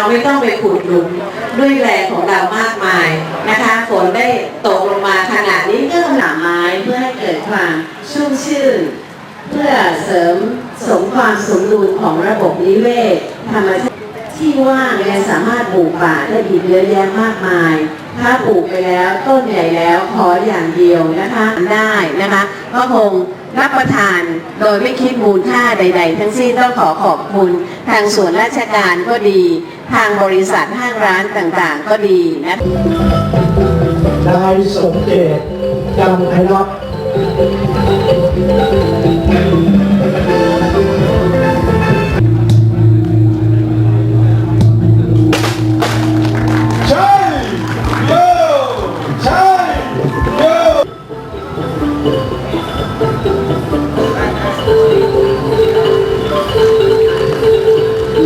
เราไม่ต้องไปขุดหลุมด้วยแรงของเรามากมายนะคะฝนได้ตกลงมาขนาดนี้ก็ต้องหนาไม้เพื่อให้เกิดความชุ่มชื่น เพื่อเสริมสมความสมดุลของระบบนิเวศธรรมชาติที่ว่างและสามารถปลูกป่าได้อีกเยอะแยะมากมาย ถ้าปลูกไปแล้วต้นใหญ่แล้วขออย่างเดียวนะคะได้นะคะก็คงรับประทานโดยไม่คิดมูลค่าใด ๆ ทั้งสิ้นต้องขอขอบคุณ ทางส่วนราชการก็ดี ทางบริษัทห้างร้านต่างๆ ก็ดีนะนายสมเจตจันทรัต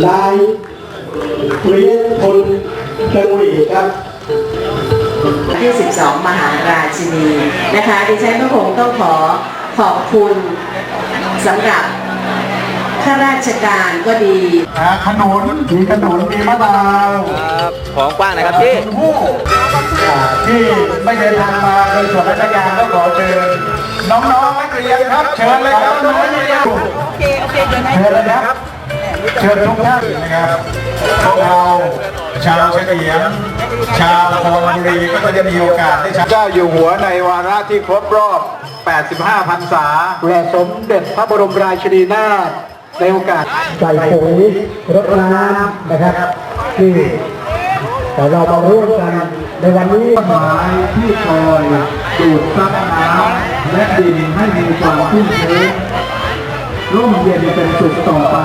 นายเรียนพลเทวีครับที่12 มหาราชินีนะคะดิฉันก็คงต้องขอขอบคุณสำหรับข้าราชการก็ดีอ่าขนุนมีขนุนมีมะนาวครับของกว้างหนะครับพี่ชมพู่อ่าที่ไม่เดินทางมาโดยส่วนราชการก็ขอเชิญน้องๆนักเรียนครับ เชิญเลยครับน้องๆนักเรียนโอเคโอเคเดี๋ยวนะเชิญเลยครับเชิญทุกท่านนะครับพวกเราชาวเฉลียง ชาวคอนบุรีก็จะมีโอกาสได้ใช้เจ้าอยู่หัวในวาระที่ครบรอบ 85พรรษาและสมเด็จพระบรมราชินีนาถในโอกาสใส่ปุ๋ยรดน้ำนะครับที่แต่เรามาร่วมกันในวันนี้ต้นไม้ที่คอยดูดซับน้ำและดินให้มีความชุ่มชื้นร่มเย็นเป็นสุขต่อไป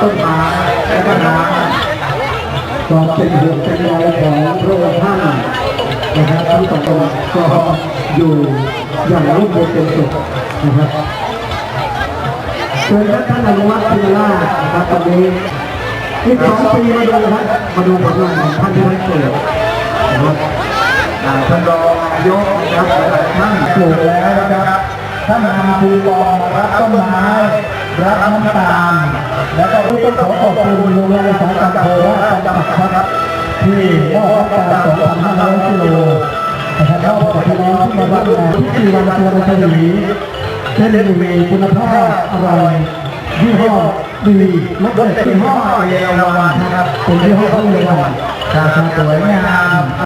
ต้นไม้และก็น้ำความเป็นห่วงเป็นใยของพระองค์ท่านนะครับที่ตกลงก็อยู่อย่างร่มเย็นเป็นสุขนะครับเชิญท่านอนุวัฒน์พิลานะครับตอนนี้อีกสองปีมาดูครับมาดูผลงานของท่านที่ได้เกิดนะครับท่านรองยกนะครับหลายๆท่านปลูแล้วนะครับท่านนำคูปองรับต้นไม้ รับน้ำตาลแล้วก็ต้องขอขอบคุณโรงงานอุตสาหกรรโคราชจำกัดครับ ที่มอบน้ำตาล2,500กิโลนะครับมอบกับพี่น้องที่มาร่วมงานที่สี่วันตัวในเฉลีเช่นมีคุณภาพอร่อยยี่ห้อดีรสเด็ดเป็นยี่ห้อเยอรมันนะครับเป็นยี่ห้อที่เยอรมันราคาสวยงาม